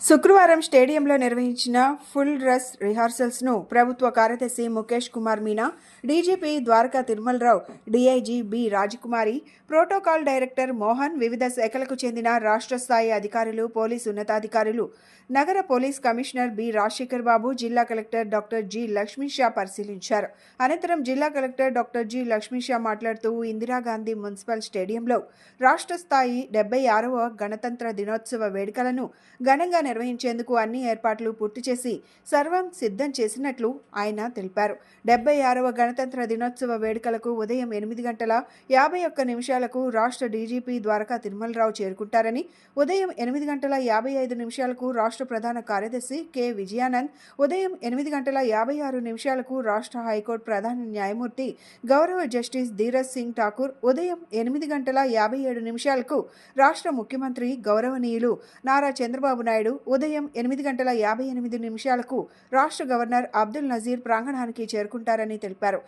శుక్రవారం స్టేడియంలో నిర్వహించిన ఫుల్ డ్రెస్ రిహార్సల్స్ను ప్రభుత్వ కార్యదర్శి Mukesh Kumar Meena DGP Dwaraka Tirumala Rao DIG B Rajakumari protocol director Mohan వివిధ శాఖలకు చెందిన రాష్ట్ర స్థాయి అధికారులు పోలీసు ఉన్నతాధికారులు నగర police commissioner B Rajasekhar Babu జిల్లా collector doctor G Lakshmi Sha పరిశీలించారు. అనంతరం జిల్లా collector doctor G Lakshmi Sha మాట్లాడుతూ ఇందిరాగాంధీ మున్సిపల్ స్టేడియంలో రాష్ట్ర స్థాయి డెబ్బై ఆరవ గణతంత్ర దినోత్సవ వేడుకలను ఘనంగా నిర్వహించేందుకు అన్ని ఏర్పాట్లు పూర్తి చేసి సర్వం సిద్ధం చేసినట్లు ఆయన తెలిపారు. డెబ్బై ఆరవ గణతంత్ర దినోత్సవ వేడుకలకు ఉదయం ఎనిమిది గంటల యాభై ఒక్క నిమిషాలకు రాష్ట్ర డీజీపీ ద్వారకా తిరుమలరావు చేరుకుంటారని ఉదయం ఎనిమిది గంటల యాభై ఐదు నిమిషాలకు రాష్ట్ర ప్రధాన కార్యదర్శి కె. విజయానంద్ ఉదయం ఎనిమిది గంటల యాభై ఆరు నిమిషాలకు రాష్ట్ర హైకోర్టు ప్రధాన న్యాయమూర్తి గౌరవ జస్టిస్ ధీరజ్ సింగ్ ఠాకూర్ ఉదయం ఎనిమిది గంటల యాభై ఏడు నిమిషాలకు రాష్ట్ర ముఖ్యమంత్రి గౌరవనీయులు నారా చంద్రబాబు నాయుడు ఉదయం ఎనిమిది గంటల యాభై ఎనిమిది నిమిషాలకు రాష్ట్ర గవర్నర్ అబ్దుల్ నజీర్ ప్రాంగణానికి చేరుకుంటారని తెలిపారు.